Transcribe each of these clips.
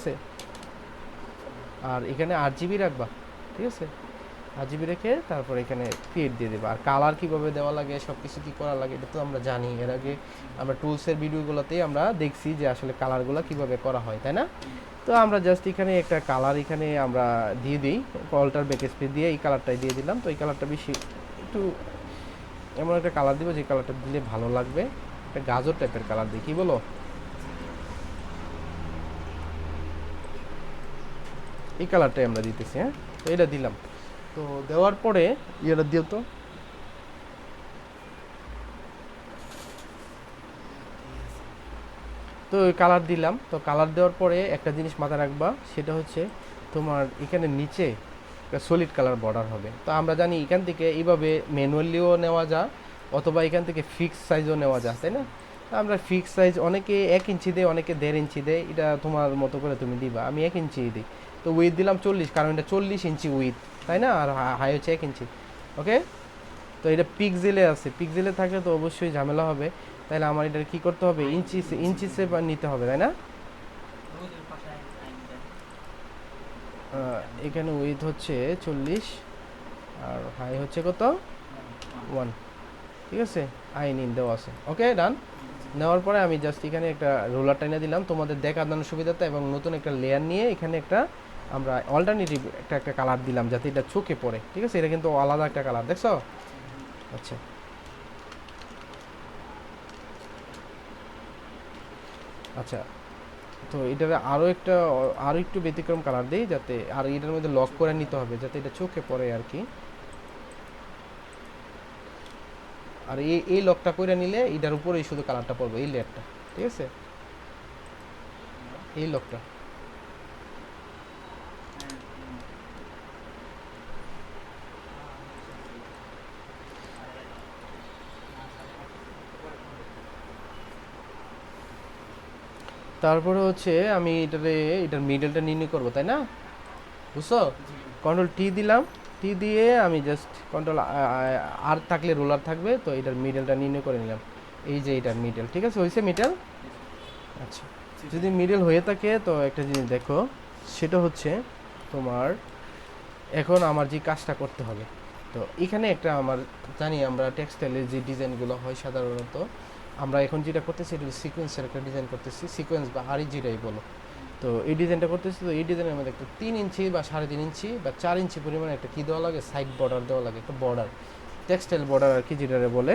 আছে? আর এখানে আট জিবি রাখবা, ঠিক আছে? আট জিবি রেখে তারপর এখানে ক্রিয়েট দিয়ে দেবা। আর কালার কীভাবে দেওয়া লাগে সব কিছু কী করা লাগে, এটা তো আমরা জানি। এর আগে আমরা টুলসের ভিডিওগুলোতেই আমরা দেখছি যে আসলে কালারগুলো কীভাবে করা হয়, তাই না? তো আমরা জাস্ট এখানে একটা কালার এখানে আমরা দিয়ে দিই অল্টার ব্যাক স্পেস দিয়ে এই কালারটাই দিয়ে দিলাম। তো এই কালারটা বেশি একটু এমন একটা কালার দিব যে কালারটা দিলে ভালো লাগবে। একটা গাজর টাইপের কালার দিই কি বলো। এই কালারটাই আমরা দিতেছি হ্যাঁ? তো এটা দিলাম। তো দেওয়ার পরে ইয়েটা দিও তো। তো কালার দিলাম। তো কালার দেওয়ার পরে একটা জিনিস মাথায় রাখবা, সেটা হচ্ছে তোমার এখানে নিচে একটা সলিড কালার বর্ডার হবে। তো আমরা জানি এখান থেকে এইভাবে ম্যানুয়ালিও নেওয়া যায়, অথবা এখান থেকে ফিক্স সাইজও নেওয়া যায়, তাই না? আমরা ফিক্স সাইজ অনেকে এক ইঞ্চি দেয়, অনেকে দেড় ইঞ্চি দেয়। এটা তোমার মতো করে তুমি দিবা। আমি এক ইঞ্চি দিই। তো উইথ দিলাম চল্লিশ, কারণ এটা চল্লিশ ইঞ্চি উইথ তাই না? আর হাই হচ্ছে এক ইঞ্চি ওকে তো এটা পিকজেলে আছে। পিকজেলে থাকলে তো অবশ্যই ঝামেলা হবে। তাহলে আমার এটা কি করতে হবে? ইঞ্চি ইঞ্চি সে নিতে হবে, তাই না? এখানে উইথ হচ্ছে চল্লিশ, আর হাই হচ্ছে কত? ওয়ান ঠিক আছে? আইন ইন দেওয়া আছে। ওকে ডান নেওয়ার পরে আমি জাস্ট এখানে একটা রোলার টাইনে দিলাম। তোমাদের দেখানোর সুবিধাতে এবং নতুন একটা লেয়ার নিয়ে এখানে একটা আমরা অল্টারনেটিভ একটা একটা কালার দিলাম যাতে এটা চোখে পড়ে। ঠিক আছে? এটা কিন্তু আলাদা একটা কালার দেখছ? আচ্ছা। আচ্ছা। তো এটার আরও একটা আরও একটু ব্যতিক্রম কালার দিই যাতে, আর এটার মধ্যে লক করে নিতে হবে যাতে এটা চোখে পড়ে আর কি। আর এই এই লকটা করে নিলে এটার উপরেই শুধু কালারটা পড়বে, এই লেয়ারটা ঠিক আছে? এই লকটা তারপরে হচ্ছে আমি এটারে, এটার মিডলটা নির্ণয় করব, তাই না? বুঝছ? কন্ট্রোল টি দিলাম। টি দিয়ে আমি জাস্ট কন্ট্রোল আর থাকলে রোলার থাকবে, তো এটার মিডলটা নির্ণয় করে নিলাম। এই যে এটার মিডল ঠিক আছে? হয়েছে মিডল আচ্ছা। যদি মিডল হয়ে থাকে, তো একটা জিনিস দেখো, সেটা হচ্ছে তোমার এখন আমার যে কাজটা করতে হবে। তো এখানে একটা আমার, জানি আমরা টেক্সটাইলের যে ডিজাইনগুলো হয় সাধারণত, আমরা এখন যেটা করতেছি, এটা সিকোয়েন্সের একটা ডিজাইন করতেছি। সিকোয়েন্স বা আরি যেটাই বলো। তো এই ডিজাইনটা করতেছি, তো এই ডিজাইনের মধ্যে একটা তিন ইঞ্চি বা সাড়ে তিন ইঞ্চি বা চার ইঞ্চি পরিমাণে একটা কী দেওয়া লাগে? সাইড বর্ডার দেওয়া লাগে, একটা বর্ডার টেক্সটাইল বর্ডার আর কি যেটারে বলে।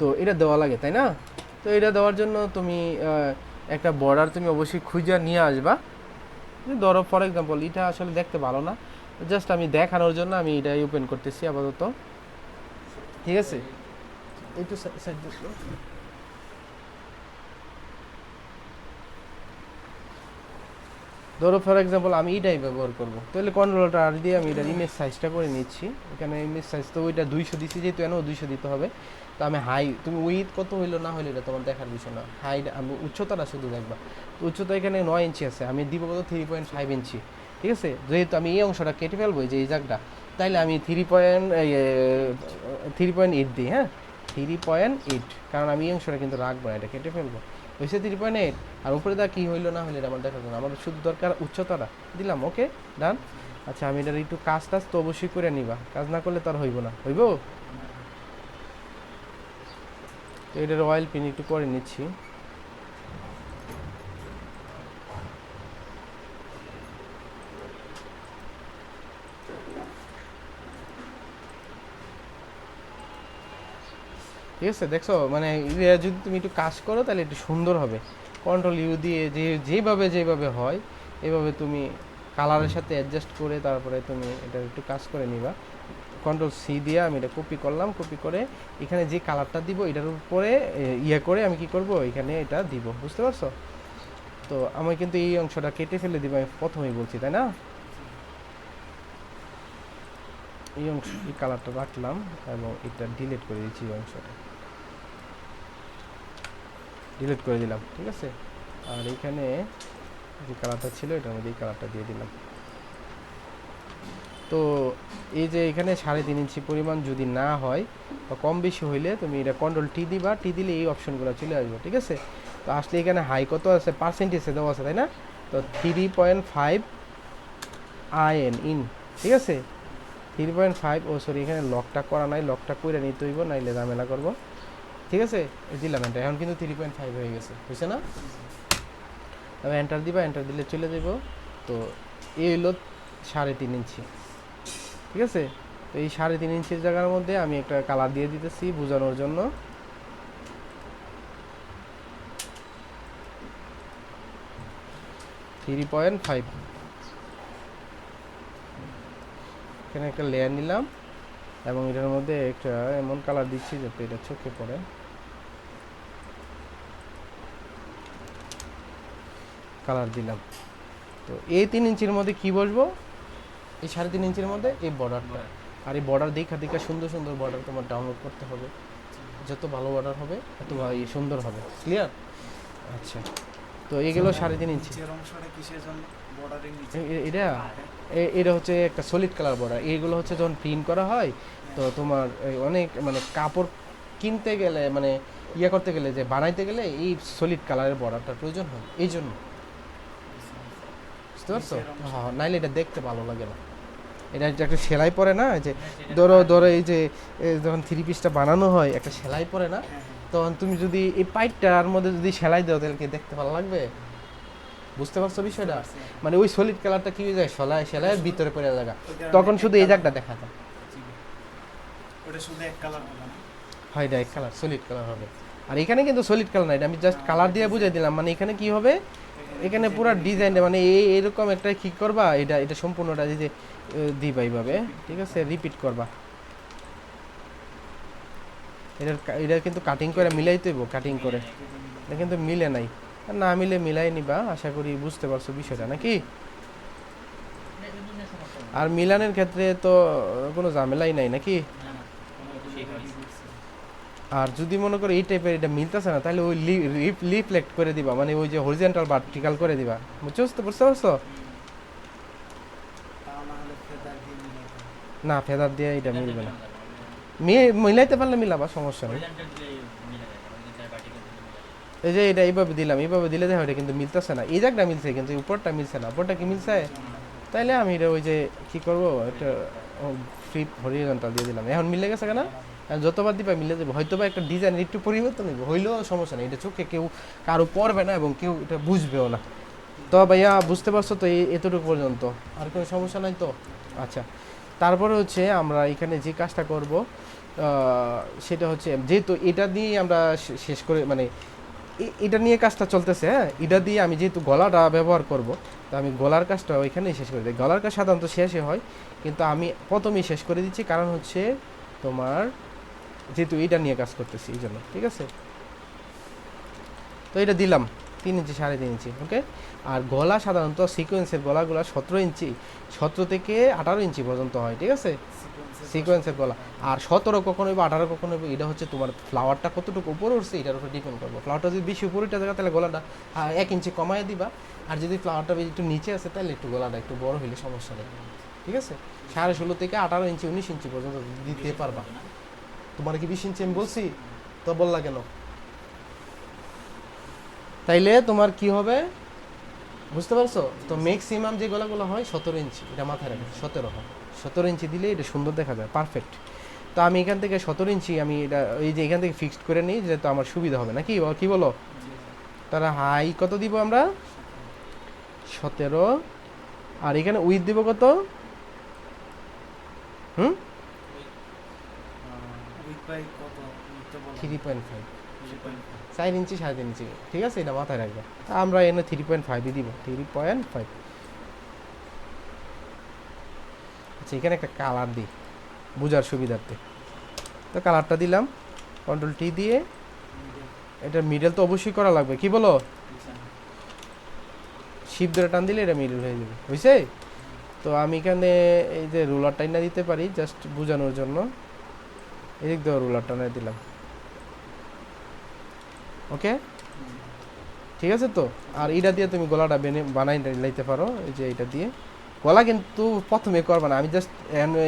তো এটা দেওয়া লাগে, তাই না? তো এটা দেওয়ার জন্য তুমি একটা বর্ডার তুমি অবশ্যই খুঁজে নিয়ে আসবা। ধরো ফর এক্সাম্পল এটা আসলে দেখতে ভালো না। জাস্ট আমি দেখানোর জন্য আমি এটাই ওপেন করতেছি আপাতত। ঠিক আছে? একটু ধরো ফর এক্সাম্পল আমি এটাই ব্যবহার করব। তাহলে কন্ট্রোলটা আর দিয়ে আমি এটার ইমেজ সাইজটা করে নিচ্ছি। এখানে ইমেজ সাইজ তো ওইটা দুইশো দিচ্ছি যেহেতু এনে দুইশো দিতে হবে। তো আমি হাই তুমি উইথ কত হইল না হইল এটা তোমার দেখার বিষয় না। হাই আমি উচ্চতাটা শুধু দেখবা। তো উচ্চতা এখানে নয় ইঞ্চি আছে, আমি দিব কত? Three point five inch. ঠিক আছে? যেহেতু আমি এই অংশটা কেটে ফেলব যে এই জায়গাটা, তাইলে আমি three point three point eight দিই হ্যাঁ? থ্রি পয়েন্ট এইট কারণ আমি এই অংশটা কিন্তু রাখব না, এটা কেটে ফেলব। হয়েছে থ্রি পয়েন্ট এইট আর উপরে দা কী হইল না হইল আমার দেখার জন্য। আমার শুধু দরকার উচ্চতাটা। দিলাম ওকে ডান আচ্ছা আমি এটার একটু কাজ টাজ তো অবশ্যই করে নিবা। কাজ না করলে তো আর হইব না। হইব? তো এটার অয়েল পিন একটু করে নিচ্ছি। ঠিক আছে? দেখছ মানে যদি তুমি একটু কাজ করো, তাহলে একটু সুন্দর হবে। কন্ট্রোল ইউ দিয়ে যে, যেভাবে যেভাবে হয়, এভাবে তুমি কালারের সাথে অ্যাডজাস্ট করে তারপরে তুমি এটা একটু কাজ করে নিবা। কন্ট্রোল সি দিয়ে আমি এটা কপি করলাম কপি করে এখানে যে কালারটা দিব, এটার উপরে ইয়ে করে আমি কি করব? এখানে এটা দিব, বুঝতে পারছ? তো আমি কিন্তু এই অংশটা কেটে ফেলে দিব, আমি প্রথমেই বলছি, তাই না? এই অংশ, এই কালারটা রাখলাম এবং এটা ডিলিট করে দিচ্ছি এই অংশটা। ডিলিট করে দিলাম, ঠিক আছে? আর এখানে যে কালারটা ছিল এটার মধ্যে এই কালারটা দিয়ে দিলাম। তো এই যে এখানে সাড়ে তিন ইঞ্চি পরিমাণ যদি না হয় বা কম বেশি হইলে তুমি এটা কন্ট্রোল টি দিবা টি দিলে এই অপশনগুলো চলে আসবে, ঠিক আছে? তো আসলে এখানে হাই কত আছে? পার্সেন্টেজে দেওয়া আছে, তাই না? তো three point five I N in ঠিক আছে? থ্রি পয়েন্ট ফাইভ ও সরি এখানে লকটা করা নাই লকটা করে নিতে হইব, নাইলে ঝামেলা করব। ঠিক আছে? দিলাম এন্টার এখন কিন্তু থ্রি পয়েন্ট ফাইভ হয়ে গেছে, বুঝছে না? তবে এন্টার দিবা এন্টার দিলে চলে যাব তো এই হইল সাড়ে তিন ইঞ্চি। ঠিক আছে? তো এই সাড়ে তিন ইঞ্চির জায়গার মধ্যে আমি একটা কালার দিয়ে দিতেছি বোঝানোর জন্য। থ্রি পয়েন্ট ফাইভ এখানে একটা লেয়ার নিলাম। এবং এটার মধ্যে একটা এমন কালার দিচ্ছি যাতে এটা চোখে পড়ে। কালার দিলাম। তো এই তিন ইঞ্চির মধ্যে কি বসবো? এই সাড়ে তিন ইঞ্চির মধ্যে এই বর্ডারটা আর এই বর্ডার দেখা দেখা সুন্দর সুন্দর বর্ডার তোমার ডাউনলোড করতে হবে। যত ভালো বর্ডার হবে এত ভালো সুন্দর হবে। ক্লিয়ার আচ্ছা। তো এগুলো সাড়ে তিন ইঞ্চি। এটা? এটা হচ্ছে একটা সলিড কালার বর্ডার এইগুলো হচ্ছে যখন প্রিন্ট করা হয় তো তোমার অনেক মানে কাপড় কিনতে গেলে মানে ইয়ে করতে গেলে যে বানাইতে গেলে এই সলিড কালারের বর্ডারটার প্রয়োজন হয়। এই জন্য। বুঝতে পারছ? হ্যাঁ নাইলে এটা দেখতে ভালো লাগে না। এটা একটা সেলাই পরে না যে ধরো ধরো এই যে যখন থ্রি পিসটা বানানো হয় একটা সেলাই পরে না হ্যাঁ, হ্যাঁ। তখন তুমি যদি এই পাইপটার মধ্যে যদি সেলাই দাও তাহলে কি দেখতে ভালো লাগবে? বুঝতে পারছ বিষয়টা? মানে ওই সলিড কালারটা কি হয়ে যায়? সেলাই সেলাইয়ের ভিতরে পড়ে জায়গা তখন শুধু এই জায়গাটা দেখা যায়। ওটা শুধু এক কালার হবে না? হয় এটা কালার সলিড কালার হবে। আর এখানে কিন্তু সলিড কালার না এটা আমি জাস্ট কালার দিয়ে বুঝাই দিলাম। মানে এখানে কি হবে? এখানে পুরো ডিজাইন মানে এই এরকম একটা কি করবা? এটা এটা সম্পূর্ণটা এই যে দিবা এইভাবে ঠিক আছে? রিপিট করবা। এটার কা- এটা কিন্তু কাটিং করে মিলাইতে হইব কাটিং করে। এটা কিন্তু মিলে নাই। আর না মিলে মিলাই নিবা আশা করি বুঝতে পারছ বিষয়টা নাকি? আর মিলানের ক্ষেত্রে তো কোনো ঝামেলাই নাই নাকি? আর যদি মনে করো এই টাইপের এটা মিলতেছে না তাহলে ওই রিফ্লেক্ট করে দিবা মানে ওই যে হরিজেন্টাল ভার্টিক্যাল করে দিবা। বুঝছ? তো বুঝতে পারছ? না ফেদার দিয়ে এটা মিলবে না। মিলাইতে পারলে মিলাবা, সমস্যা নেই। এই যে এটা এইভাবে দিলাম, এইভাবে দিলে দেখো এটা কিন্তু মিলতেছে না। এই জায়গাটা মিলছে কিন্তু উপরটা মিলছে না। উপরটা কি মিলছে? তাইলে আমি এটা ওই যে কি করব, একটা ফ্রি হরিজন্টাল দিয়ে দিলাম। এখন মিলে গেছে কেন? যতবার দিবা মিলে যাবে। হয়তো বা একটা ডিজাইন একটু পরিবর্তন হইব, হইলেও সমস্যা নেই। এটা চোখে কেউ কারও পড়বে না এবং কেউ এটা বুঝবেও না। তো ভাইয়া, বুঝতে পারছ তো এতটুকু পর্যন্ত? আর কোনো সমস্যা নাই তো? আচ্ছা। তারপরে হচ্ছে আমরা এখানে যে কাজটা করব সেটা হচ্ছে যেহেতু এটা দিয়ে আমরা শেষ করে মানে এটা নিয়ে কাজটা চলতেছে হ্যাঁ? এটা দিয়ে আমি যেহেতু গলাটা ব্যবহার করব, তো আমি গলার কাজটা ওইখানেই শেষ করে দিই। গলার কাজ সাধারণত শেষে হয়, কিন্তু আমি প্রথমেই শেষ করে দিচ্ছি, কারণ হচ্ছে তোমার যেহেতু এটা নিয়ে কাজ করতেছি, এই জন্য, ঠিক আছে? তো এটা দিলাম। তিন ইঞ্চি সাড়ে তিন ইঞ্চি ওকে আর গলা সাধারণত সিকোয়েন্সের গলাগুলো সতেরো ইঞ্চি সতেরো থেকে আঠারো ইঞ্চি পর্যন্ত হয় ঠিক আছে? সিকোয়েন্সের গলা। আর সতেরো কখনো বা আঠারো কখনো এটা হচ্ছে তোমার ফ্লাওয়ারটা কতটুকু উপরে উঠছে এটার উপর ডিপেন্ড করব। ফ্লাওয়ারটা যদি বেশি উপরে উঠে থাকে তাহলে গলাটা এক ইঞ্চি কমায় দিবা। আর যদি ফ্লাওয়ারটা একটু নিচে আছে তাহলে একটু গলাটা একটু বড় হইলে সমস্যা নেই। ঠিক আছে? সাড়ে ষোলো থেকে আঠারো ইঞ্চি উনিশ ইঞ্চি পর্যন্ত দিতে পারবা। তোমার কি বিশ ইঞ্চি আমি বলছি? তো বললা কেন? তাইলে তোমার কি হবে? বুঝতে পারছ? তো ম্যাক্সিমাম যে গলাগুলো হয় সতেরো ইঞ্চি এটা মাথায় রাখবে সতেরো হয়। সতেরো ইঞ্চি দিলে এটা সুন্দর দেখা যায় পারফেক্ট তো আমি এখান থেকে সতেরো ইঞ্চি আমি এটা এই যে এখান থেকে ফিক্সড করে নিই যেহেতু আমার সুবিধা হবে নাকি? কি বলো? তারা হাই কত দিব আমরা? সতেরো। আর এখানে উইথ দিব কত? হুম? তো থ্রি পয়েন্ট ফাইভ। চার ইঞ্চি, সাড়ে তিন ইঞ্চি, ঠিক আছে? এটা মাথায় রাখবে। আমরা এনে থ্রি পয়েন্ট ফাইভই দিব। থ্রি পয়েন্ট ফাইভ আচ্ছা এখানে একটা কালার দিই, বোঝার সুবিধার্থে। তো কালারটা দিলাম কন্ট্রোল টি দিয়ে। এটা মিডল তো অবশ্যই করা লাগবে। কি বলো। শিপ ধরে টান দিলে এটা মিডল হয়ে যাবে। বুঝছে তো আমি এখানে এই যে রুলার টাইনা দিতে পারি জাস্ট বোঝানোর জন্য। এদিক দিয়ে রুলার টানা দিলাম। ওকে? ঠিক আছে তো? আর এটা দিয়ে তুমি গলাটা বেনে, বানাই লাইতে পারো, এই যে এটা দিয়ে। গলা কিন্তু প্রথমে করবা না, আমি জাস্ট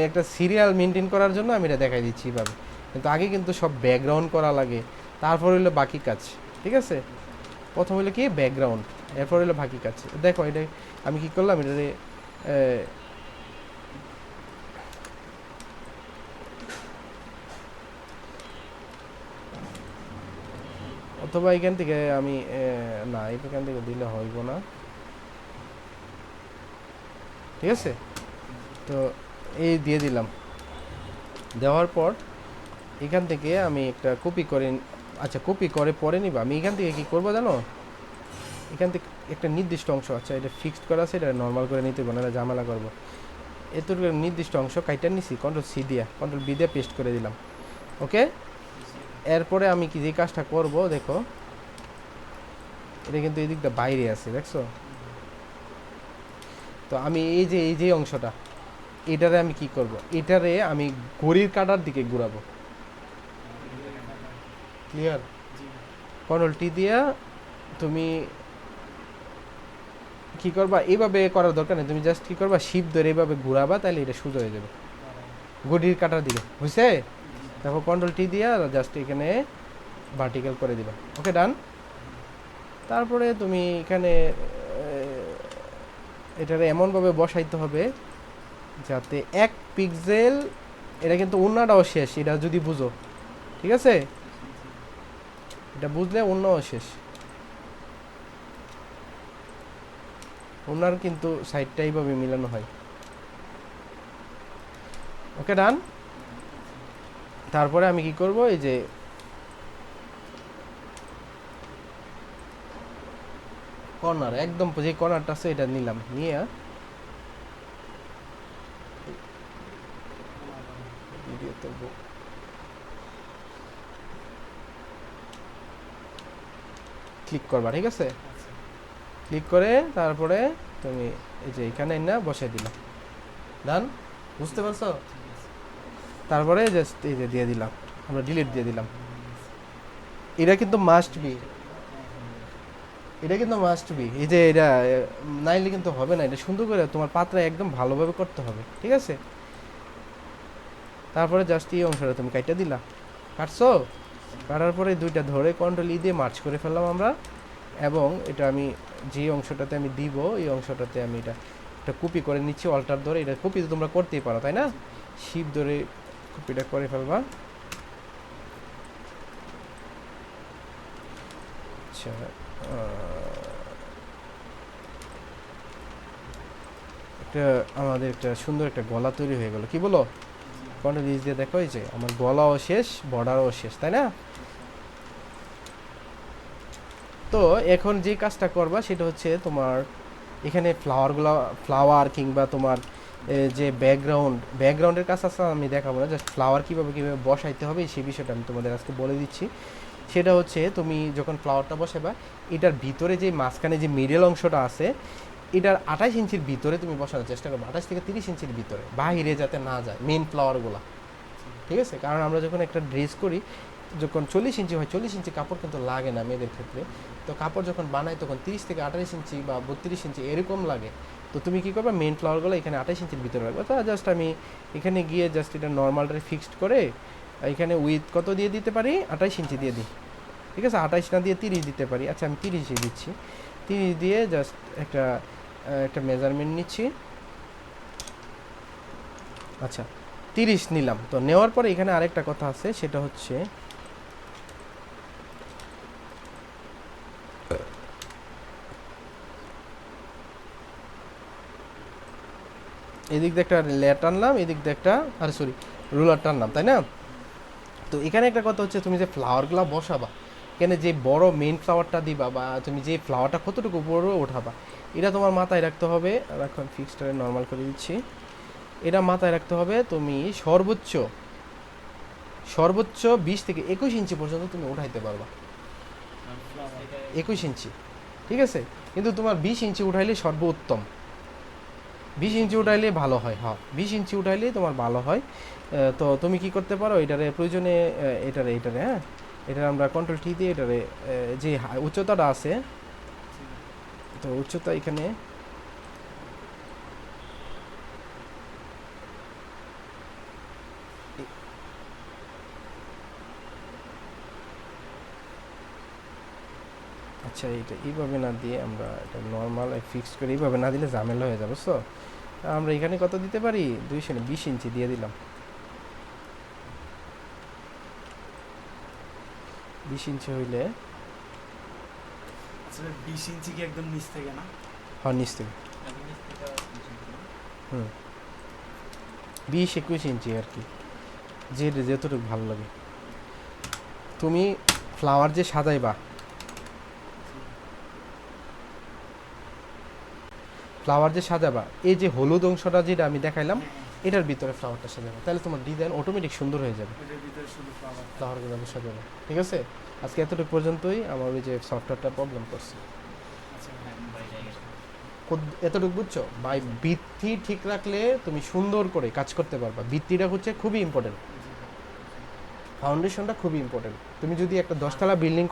একটা সিরিয়াল মেনটেন করার জন্য আমি এটা দেখাই দিচ্ছি এভাবে। কিন্তু আগে কিন্তু সব ব্যাকগ্রাউন্ড করা লাগে। তারপর হলো বাকি কাজ, ঠিক আছে? প্রথম হলো কি? ব্যাকগ্রাউন্ড এরপর হলো বাকি কাজ। দেখো, এটা আমি কি করলাম? এটা অথবা এখান থেকে আমি না, এখান থেকে দিলে হইব না। ঠিক আছে? তো এই দিয়ে দিলাম। দেওয়ার পর এখান থেকে আমি একটা কপি করে আচ্ছা কপি করে পরে নিবা। আমি এখান থেকে কি করব জানো? এখান থেকে একটা নির্দিষ্ট অংশ আচ্ছা এটা ফিক্সড করা আছে, এটা নর্মাল করে নিতে হবে না ঝামেলা করব। এতটুকু নির্দিষ্ট অংশ কাইটা নিছি কন্ট্রোল সি দিয়া কন্ট্রোল বি দিয়ে পেস্ট করে দিলাম। ওকে এরপরে আমি কি যে কাজটা করব, দেখো। এটা কিন্তু এই দিকটা বাইরে আছে, দেখছ? তো আমি এই যে এই যে অংশটা, এটারে আমি কি করব? এটারে আমি ঘড়ির কাটার দিকে ঘুরাবো। ক্লিয়ার কন্ট্রোল টি দিয়া তুমি কি করবা? এইভাবে করার দরকার নেই। তুমি জাস্ট কি করবা? শিপ ধরে এইভাবে ঘুরাবা তাহলে এটা সোজা হয়ে যাবে। ঘড়ির কাটার দিকে। বুঝছে তারপর কন্ট্রোল টি দিয়া জাস্ট এখানে ভার্টিক্যাল করে দিবা। ওকে ডান তারপরে তুমি এখানে এটারে এমনভাবে বসাইতে হবে যাতে এক পিক্সেল এটা কিন্তু অন্যটাও শেষ, এটা যদি বুঝো। ঠিক আছে? এটা বুঝলে অন্যও শেষ। ওনার কিন্তু সাইডটা এইভাবে মিলানো হয়। ওকে ডান তারপরে আমি কি করব, এই যে কর্নার, একদম যে কর্নারটা আছে এটা নিলাম, নিয়ে ক্লিক করবা, ঠিক আছে? ক্লিক করে তারপরে তুমি এই যে এখানে না বসে দিলাম ডান বুঝতে পারছ? তারপরে জাস্ট এই যে দিয়ে দিলাম, আমরা ডিলিট দিয়ে দিলাম। এটা কিন্তু মাস্ট বি এটা কিন্তু মাস্ট বি এই যে এটা, নাইলে কিন্তু হবে না। এটা সুন্দর করে তোমার পাত্রা একদম ভালোভাবে করতে হবে, ঠিক আছে? তারপরে জাস্ট এই অংশটা তুমি কাইটা দিলা। কাটছো? কাটার পরে দুইটা ধরে কন্ট্রোল ই দিয়ে মার্চ করে ফেললাম আমরা। এবং এটা আমি যে অংশটাতে আমি দিব, এই অংশটাতে আমি এটা একটা কপি করে নিচ্ছি অল্টার ধরে। এটা কপি তো তোমরা করতেই পারো, তাই না? শিপ ধরে কপিটা করে ফেলবা। আচ্ছা একটা আমাদের একটা সুন্দর একটা গলা তৈরি হয়ে গেল। কি বলো? কন্ট্রোল ইজ দিয়ে দেখো এই যে, আমার গলাও শেষ বর্ডারও শেষ, তাই না? তো এখন যে কাজটা করবা সেটা হচ্ছে তোমার এখানে ফ্লাওয়ারগুলো ফ্লাওয়ার কিংবা তোমার যে ব্যাকগ্রাউন্ড ব্যাকগ্রাউন্ডের কাজ আছে, আমি দেখাবো না জাস্ট ফ্লাওয়ার কীভাবে কীভাবে বসাইতে হবে, সেই বিষয়টা আমি তোমাদের আজকে বলে দিচ্ছি। সেটা হচ্ছে, তুমি যখন ফ্লাওয়ারটা বসাবা এটার ভিতরে যে মাঝখানে যে মিডল অংশটা আছে, এটার আঠাশ ইঞ্চির ভিতরে তুমি বসানোর চেষ্টা করবে, আঠাশ থেকে তিরিশ ইঞ্চির ভিতরে বাহিরে যাতে না যায় মেন ফ্লাওয়ারগুলো ঠিক আছে? কারণ আমরা যখন একটা ড্রেস করি যখন চল্লিশ ইঞ্চি হয়, চল্লিশ ইঞ্চি কাপড় কিন্তু লাগে না মেয়েদের ক্ষেত্রে। তো কাপড় যখন বানাই তখন তিরিশ থেকে আঠাশ ইঞ্চি বা বত্রিশ ইঞ্চি এরকম লাগে। তো তুমি কী করবে? মেন ফ্লাওয়ারগুলো এখানে আঠাশ ইঞ্চির ভিতরে রাখবে। তা জাস্ট আমি এখানে গিয়ে জাস্ট এটা নর্মালটা ফিক্সড করে, এখানে উইথ কত দিয়ে দিতে পারি? আঠাশ ইঞ্চি দিয়ে দিই। ঠিক আছে? আঠাশ না দিয়ে তিরিশ দিতে পারি। আচ্ছা আমি তিরিশই দিচ্ছি। তিরিশ দিয়ে জাস্ট একটা একটা মেজারমেন্ট নিচ্ছি। আচ্ছা তিরিশ নিলাম। তো নেওয়ার পরে এখানে আরেকটা কথা আছে, সেটা হচ্ছে এদিক দিয়ে একটা লেয়ার টানলাম এদিক দিয়ে একটা আরে সরি রুলার টানলাম তাই না? তো এখানে একটা কথা হচ্ছে তুমি যে ফ্লাওয়ারগুলো বসাবা এখানে যে বড় মেন ফ্লাওয়ারটা দিবা বা তুমি যে ফ্লাওয়ারটা কতটুকু বড় ওঠাবা এটা তোমার মাথায় রাখতে হবে আর এখন ফিক্সডারে নর্মাল করে দিচ্ছি এটা মাথায় রাখতে হবে তুমি সর্বোচ্চ সর্বোচ্চ বিশ থেকে একুশ ইঞ্চি পর্যন্ত তুমি উঠাইতে পারবা। একুশ ইঞ্চি ঠিক আছে? কিন্তু তোমার বিশ ইঞ্চি উঠাইলে সর্বোত্তম। বিশ ইঞ্চি উঠাইলে ভালো হয়। হ্যাঁ বিশ ইঞ্চি উঠাইলে তোমার ভালো হয়। তো তুমি কি করতে পারো, এটারে প্রয়োজনে এটারে এটারে হ্যাঁ? এটা আমরা কন্ট্রোল টি দিয়ে এটারে যে উচ্চতাটা আছে, তো উচ্চতা এখানে আচ্ছা এটা এইভাবে না দিয়ে আমরা এটা নর্মাল ফিক্স করে এইভাবে না দিলে ঝামেলা হয়ে যাবে তা আমরা এখানে কত দিতে পারি? দুইশো বিশ ইঞ্চি দিয়ে দিলাম। বিশ ইঞ্চি হইলে? আসলে বিশ ইঞ্চি কি একদম নিচ থেকে না? হ্যাঁ নিচ থেকে। হুম। বিশ একুশ ইঞ্চি আর কি। যে যতটুকু ভালো লাগে। তুমি ফ্লাওয়ার যে সাজাইবা ফ্লাওয়ার যে সাজাবা এই যে হলুদ অংশটা যেটা আমি দেখাইলাম এটার ভিতরে ফ্লাওয়ারটা সাজাবা। তাহলে তোমার ডিজাইন অটোমেটিক সুন্দর হয়ে যাবে। ফ্লাওয়ারগুলো সাজাবে? ঠিক আছে? আজকে এতটুকু পর্যন্তই আমার ওই যে সফটওয়্যারটা প্রবলেম করছে। আচ্ছা এতটুকু বুঝছ? বাই ভিত্তি ঠিক রাখলে তুমি সুন্দর করে কাজ করতে পারবা। ভিত্তিটা হচ্ছে খুবই ইম্পর্টেন্ট ফাউন্ডেশনটা খুবই ইম্পর্টেন্ট তুমি যদি একটা দশতলা বিল্ডিং